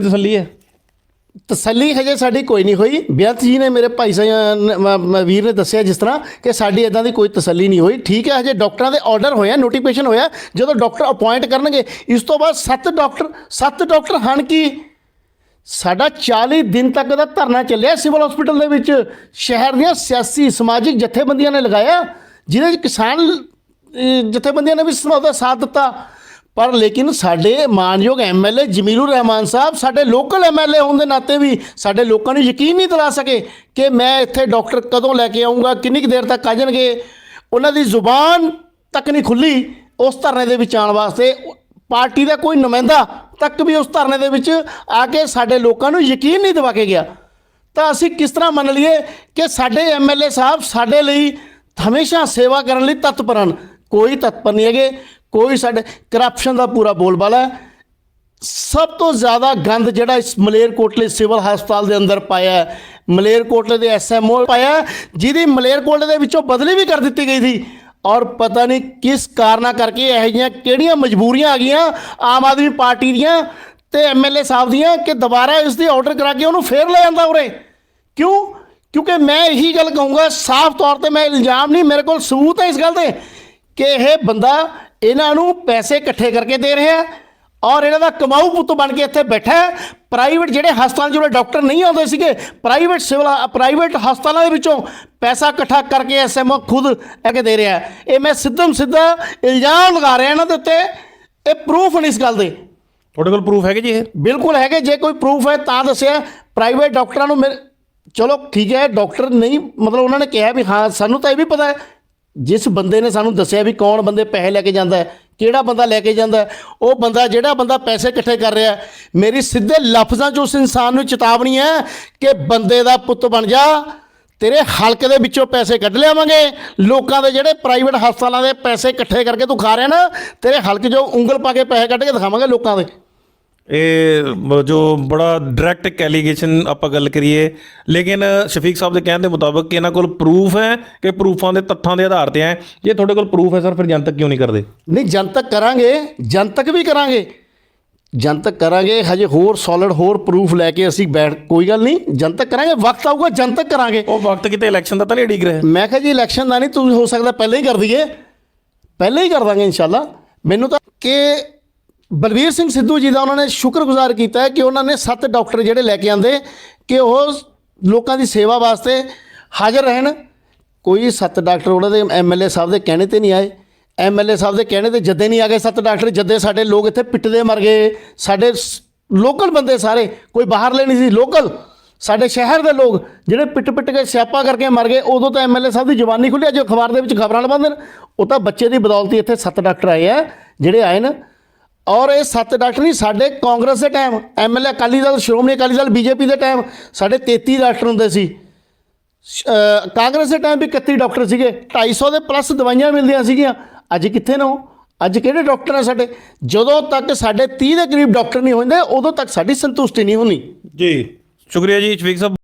ਤਸੱਲੀ ਹੈ। ਤਸੱਲੀ ਹਜੇ ਸਾਡੀ ਕੋਈ ਨਹੀਂ ਹੋਈ। ਬੇਅੰਤ ਜੀ ਨੇ ਮੇਰੇ ਭਾਈ ਸਾਹਿਬ ਵੀਰ ਨੇ ਦੱਸਿਆ ਜਿਸ ਤਰ੍ਹਾਂ ਕਿ ਸਾਡੀ ਇਦਾਂ ਦੀ ਕੋਈ ਤਸੱਲੀ ਨਹੀਂ ਹੋਈ। ਠੀਕ ਹੈ, ਹਜੇ ਡਾਕਟਰਾਂ ਦੇ ਆਰਡਰ ਹੋਇਆ ਨੋਟੀਫਿਕੇਸ਼ਨ ਹੋਇਆ। ਜਦੋਂ ਡਾਕਟਰ ਅਪਾਇੰਟ ਕਰਨਗੇ, ਇਸ ਤੋਂ ਬਾਅਦ ਸੱਤ ਡਾਕਟਰ ਸੱਤ ਡਾਕਟਰ ਹਨ ਕੀ? ਸਾਡਾ 40 ਦਿਨ ਤੱਕ ਦਾ ਧਰਨਾ ਚੱਲਿਆ ਸਿਵਲ ਹਸਪੀਟਲ ਦੇ ਵਿੱਚ। ਸ਼ਹਿਰ ਦੀਆਂ ਸਿਆਸੀ, ਸਮਾਜਿਕ ਜਥੇਬੰਦੀਆਂ ਨੇ ਲਗਾਇਆ, ਜਿਹਦੇ ਵਿੱਚ ਕਿਸਾਨ ਜਥੇਬੰਦੀਆਂ ਨੇ ਵੀ ਇਸ ਦਾ ਸਾਥ ਦਿੱਤਾ। ਪਰ ਲੇਕਿਨ ਸਾਡੇ ਮਾਨਯੋਗ ਐਮਐਲਏ ਜਮੀਲੁਰ ਰਹਿਮਾਨ ਸਾਹਿਬ, ਸਾਡੇ ਲੋਕਲ ਐਮਐਲਏ ਹੋਣ ਦੇ ਨਾਤੇ ਵੀ ਸਾਡੇ ਲੋਕਾਂ ਨੂੰ ਯਕੀਨ ਨਹੀਂ ਦਿਲਾ ਸਕੇ ਕਿ ਮੈਂ ਇੱਥੇ ਡਾਕਟਰ ਕਦੋਂ ਲੈ ਕੇ ਆਉਂਗਾ ਕਿੰਨੀ ਕੁ ਦੇਰ ਤੱਕ ਆ ਜਾਣਗੇ। ਉਹਨਾਂ ਦੀ ਜ਼ੁਬਾਨ ਤੱਕ ਨਹੀਂ ਖੁੱਲੀ ਉਸ ਧਰਨੇ ਦੇ ਵਿੱਚ ਆਉਣ ਵਾਸਤੇ। ਪਾਰਟੀ ਦਾ ਕੋਈ ਨੁਮਾਇੰਦਾ ਤੱਕ ਵੀ ਉਸ ਧਰਨੇ ਦੇ ਵਿੱਚ ਆ ਕੇ ਸਾਡੇ ਲੋਕਾਂ ਨੂੰ ਯਕੀਨ ਨਹੀਂ ਦਿਵਾ ਕੇ ਗਿਆ। ਤਾਂ ਅਸੀਂ ਕਿਸ ਤਰ੍ਹਾਂ ਮੰਨ ਲਈਏ ਕਿ ਸਾਡੇ ਐਮਐਲਏ ਸਾਹਿਬ ਸਾਡੇ ਲਈ ਹਮੇਸ਼ਾ ਸੇਵਾ ਕਰਨ ਲਈ ਤਤਪਰ ਹਨ? ਕੋਈ ਤਤਪਰ ਨਹੀਂ ਹੈਗੇ। ਕੋਈ ਸਾਡੇ ਕਰਪਸ਼ਨ ਦਾ ਪੂਰਾ ਬੋਲਬਾਲਾ ਹੈ। ਸਭ ਤੋਂ ਜ਼ਿਆਦਾ ਗੰਦ ਜਿਹੜਾ ਇਸ ਮਲੇਰਕੋਟਲੇ ਸਿਵਲ ਹਸਪਤਾਲ ਦੇ ਅੰਦਰ ਪਾਇਆ ਮਲੇਰਕੋਟਲੇ ਦੇ ਐਸਐਮਓ ਪਾਇਆ ਜਿਹਦੀ ਮਲੇਰਕੋਟਲੇ ਦੇ ਵਿੱਚੋਂ ਬਦਲੀ ਵੀ ਕਰ ਦਿੱਤੀ ਗਈ ਸੀ। ਔਰ ਪਤਾ ਨਹੀਂ ਕਿਸ ਕਾਰਨਾ ਕਰਕੇ ਇਹੋ ਜਿਹੀਆਂ ਕਿਹੜੀਆਂ ਮਜਬੂਰੀਆਂ ਆ ਗਈਆਂ ਆਮ ਆਦਮੀ ਪਾਰਟੀ ਦੀਆਂ ਤੇ ਐਮਐਲਏ ਸਾਹਿਬ ਦੀਆਂ ਕਿ ਦੁਬਾਰਾ ਇਸ ਦੀ ਆਰਡਰ ਕਰਾ ਕੇ ਉਹਨੂੰ ਫੇਰ ਲੈ ਜਾਂਦਾ ਉਰੇ। ਕਿਉਂ? ਕਿਉਂਕਿ ਮੈਂ ਇਹੀ ਗੱਲ ਕਹੂੰਗਾ, ਸਾਫ਼ ਤੌਰ ਤੇ ਮੈਂ ਇਲਜ਼ਾਮ ਨਹੀਂ, ਮੇਰੇ ਕੋਲ ਸਬੂਤ ਹੈ ਇਸ ਗੱਲ ਦੇ ਕਿ ਇਹ ਬੰਦਾ ਇਹਨਾਂ ਨੂੰ ਪੈਸੇ ਇਕੱਠੇ ਕਰਕੇ ਦੇ ਰਿਹਾ ਔਰ ਇਹਨਾਂ ਦਾ ਕਮਾਊ ਪੁੱਤ ਬਣ ਕੇ ਇੱਥੇ ਬੈਠਾ ਹੈ। ਪ੍ਰਾਈਵੇਟ ਜਿਹੜੇ ਹਸਪਤਾਲ ਜਿਹੜੇ ਡਾਕਟਰ ਨਹੀਂ ਆਉਂਦੇ ਸੀਗੇ ਪ੍ਰਾਈਵੇਟ ਸਿਵਲ ਪ੍ਰਾਈਵੇਟ ਹਸਪਤਾਲਾਂ ਦੇ ਵਿੱਚੋਂ ਪੈਸਾ ਇਕੱਠਾ ਕਰਕੇ ਐਸਐਮਓ ਖੁਦ ਲੈ ਕੇ ਦੇ ਰਿਹਾ ਇਹ ਮੈਂ ਸਿੱਧਮ ਸਿੱਧਾ ਇਲਜ਼ਾਮ ਲਗਾ ਰਿਹਾ ਇਹਨਾਂ ਦੇ ਉੱਤੇ। ਇਹ ਪ੍ਰੂਫ ਨਹੀਂ ਇਸ ਗੱਲ ਦੇ। ਤੁਹਾਡੇ ਕੋਲ ਪ੍ਰੂਫ ਹੈਗੇ ਜੀ ਇਹ? ਬਿਲਕੁਲ ਹੈਗੇ ਜੇ ਕੋਈ ਪ੍ਰੂਫ ਹੈ ਤਾਂ ਦੱਸਿਆ। ਪ੍ਰਾਈਵੇਟ ਡਾਕਟਰਾਂ ਨੂੰ ਮੇਰੇ ਚਲੋ ਠੀਕ ਹੈ ਡਾਕਟਰ ਨਹੀਂ ਮਤਲਬ ਉਹਨਾਂ ਨੇ ਕਿਹਾ ਵੀ ਹਾਂ ਸਾਨੂੰ ਤਾਂ ਇਹ ਵੀ ਪਤਾ ਹੈ। ਜਿਸ ਬੰਦੇ ਨੇ ਸਾਨੂੰ ਦੱਸਿਆ ਵੀ ਕੌਣ ਬੰਦੇ ਪੈਸੇ ਲੈ ਕੇ ਜਾਂਦਾ ਹੈ, ਕਿਹੜਾ ਬੰਦਾ ਲੈ ਕੇ ਜਾਂਦਾ ਉਹ ਬੰਦਾ, ਜਿਹੜਾ ਬੰਦਾ ਪੈਸੇ ਇਕੱਠੇ ਕਰ ਰਿਹਾ ਮੇਰੀ ਸਿੱਧੇ ਲਫ਼ਜ਼ਾਂ 'ਚ ਉਸ ਇਨਸਾਨ ਨੂੰ ਚੇਤਾਵਨੀ ਹੈ ਕਿ ਬੰਦੇ ਦਾ ਪੁੱਤ ਬਣ ਜਾ, ਤੇਰੇ ਹਲਕ ਦੇ ਵਿੱਚੋਂ ਪੈਸੇ ਕੱਢ ਲਿਆਵਾਂਗੇ, ਲੋਕਾਂ ਦੇ ਜਿਹੜੇ ਪ੍ਰਾਈਵੇਟ ਹਸਪਤਾਲਾਂ ਦੇ ਪੈਸੇ ਇਕੱਠੇ ਕਰਕੇ ਤੂੰ ਖਾ ਰਿਹਾ ਨਾ, ਤੇਰੇ ਹਲਕ 'ਚੋਂ ਉਂਗਲ ਪਾ ਕੇ ਪੈਸੇ ਕੱਢ ਕੇ ਦਿਖਾਵਾਂਗੇ ਲੋਕਾਂ ਦੇ। ਇਹ ਜੋ ਬੜਾ ਡਾਇਰੈਕਟ ਇੱਕ ਐਲੀਗੇਸ਼ਨ ਆਪਾਂ ਗੱਲ ਕਰੀਏ ਲੇਕਿਨ ਸ਼ਫੀਕ ਸਾਹਿਬ ਦੇ ਕਹਿਣ ਦੇ ਮੁਤਾਬਕ ਕਿ ਇਹਨਾਂ ਕੋਲ ਪ੍ਰੂਫ ਹੈ ਕਿ ਪ੍ਰੂਫਾਂ ਦੇ ਤੱਥਾਂ ਦੇ ਆਧਾਰ ਤੇ ਹੈ। ਜੇ ਤੁਹਾਡੇ ਕੋਲ ਪ੍ਰੂਫ ਹੈ ਸਰ ਫਿਰ ਜਨਤਕ ਕਿਉਂ ਨਹੀਂ ਕਰਦੇ? ਨਹੀਂ ਜਨਤਕ ਕਰਾਂਗੇ ਜਨਤਕ ਵੀ ਕਰਾਂਗੇ। ਜਨਤਕ ਕਰਾਂਗੇ ਹਜੇ ਹੋਰ ਸੋਲਿਡ ਹੋਰ ਪ੍ਰੂਫ ਲੈ ਕੇ ਅਸੀਂ ਬੈਠ ਕੋਈ ਗੱਲ ਨਹੀਂ ਜਨਤਕ ਕਰਾਂਗੇ ਵਕਤ ਆਊਗਾ ਜਨਤਕ ਕਰਾਂਗੇ। ਉਹ ਵਕਤ ਕਿਤੇ ਇਲੈਕਸ਼ਨ ਦਾ ਤਾਂ ਨਹੀਂ ਡਿੱਗ ਰਿਹਾ। ਮੈਂ ਕਿਹਾ ਜੀ ਇਲੈਕਸ਼ਨ ਦਾ ਨਹੀਂ ਤੁਸੀਂ ਹੋ ਸਕਦਾ ਪਹਿਲਾਂ ਹੀ ਕਰ ਦਈਏ। ਪਹਿਲਾਂ ਹੀ ਕਰ ਦਾਂਗੇ ਇਨਸ਼ਾਅੱਲਾ। ਮੈਨੂੰ ਤਾਂ ਕਿ ਬਲਵੀਰ ਸਿੰਘ ਸਿੱਧੂ ਜੀ ਦਾ ਉਹਨਾਂ ਨੇ ਸ਼ੁਕਰਗੁਜ਼ਾਰ ਕੀਤਾ ਹੈ ਕਿ ਉਹਨਾਂ ਨੇ ਸੱਤ ਡਾਕਟਰ ਜਿਹੜੇ ਲੈ ਕੇ ਆਂਦੇ ਕਿ ਉਹ ਲੋਕਾਂ ਦੀ ਸੇਵਾ ਵਾਸਤੇ ਹਾਜ਼ਰ ਰਹਿਣ। ਕੋਈ ਸੱਤ ਡਾਕਟਰ ਉਹਨਾਂ ਦੇ ਐਮਐਲਏ ਸਾਹਿਬ ਦੇ ਕਹਿਣੇ ਤੇ ਨਹੀਂ ਆਏ। ਐਮਐਲਏ ਸਾਹਿਬ ਦੇ ਕਹਿਣੇ ਤੇ ਜੱਦੇ ਨਹੀਂ ਆ ਗਏ ਸੱਤ ਡਾਕਟਰ, ਜੱਦੇ ਸਾਡੇ ਲੋਕ ਇੱਥੇ ਪਿੱਟਦੇ ਮਰ ਗਏ। ਸਾਡੇ ਲੋਕਲ ਬੰਦੇ ਸਾਰੇ, ਕੋਈ ਬਾਹਰਲੇ ਨਹੀਂ ਸੀ, ਲੋਕਲ। ਸਾਡੇ ਸ਼ਹਿਰ ਦੇ ਲੋਕ ਜਿਹੜੇ ਪਿੱਟ ਪਿੱਟ ਕੇ ਸਿਆਪਾ ਕਰਕੇ ਮਰ ਗਏ, ਉਦੋਂ ਤਾਂ ਐਮਐਲਏ ਸਾਹਿਬ ਦੀ ਜ਼ੁਬਾਨੀ ਖੁੱਲੀ, ਅੱਜ ਅਖਬਾਰ ਦੇ ਵਿੱਚ ਖਬਰਾਂ ਲਵਾਉਂਦੇ ਨੇ। ਉਹ ਤਾਂ ਬੱਚੇ ਦੀ ਬਦੌਲਤੀ ਇੱਥੇ ਸੱਤ ਡਾਕਟਰ ਆਏ ਆ, ਜਿਹੜੇ ਆਏ ਨੇ। ਔਰ ਇਹ ਸੱਤ ਡਾਕਟਰ ਨਹੀਂ, ਸਾਡੇ ਕਾਂਗਰਸ ਦੇ time MLA Akali Dal, Shiromani Akali Dal, BJP ਦੇ ਟਾਈਮ ਸਾਡੇ 33 ਡਾਕਟਰ ਹੁੰਦੇ ਸੀ। ਕਾਂਗਰਸ ਦੇ ਟਾਈਮ ਵੀ 31 ਡਾਕਟਰ ਸੀਗੇ 250 ਦੇ ਪਲੱਸ ਦਵਾਈਆਂ ਮਿਲਦੀਆਂ ਸੀਗੀਆਂ। ਅੱਜ ਕਿੱਥੇ ਨੇ ਉਹ? ਅੱਜ ਕਿਹੜੇ ਡਾਕਟਰ ਆ ਸਾਡੇ? ਜਦੋਂ ਤੱਕ ਸਾਡੇ 30 ਦੇ ਕਰੀਬ ਡਾਕਟਰ ਨਹੀਂ ਹੁੰਦੇ, ਉਦੋਂ ਤੱਕ ਸਾਡੀ ਸੰਤੁਸ਼ਟੀ ਨਹੀਂ ਹੋਣੀ ਜੀ, ਸ਼ੁਕਰੀਆ ਜੀ, ਸ਼ਫੀਕ ਸਾਹਿਬ।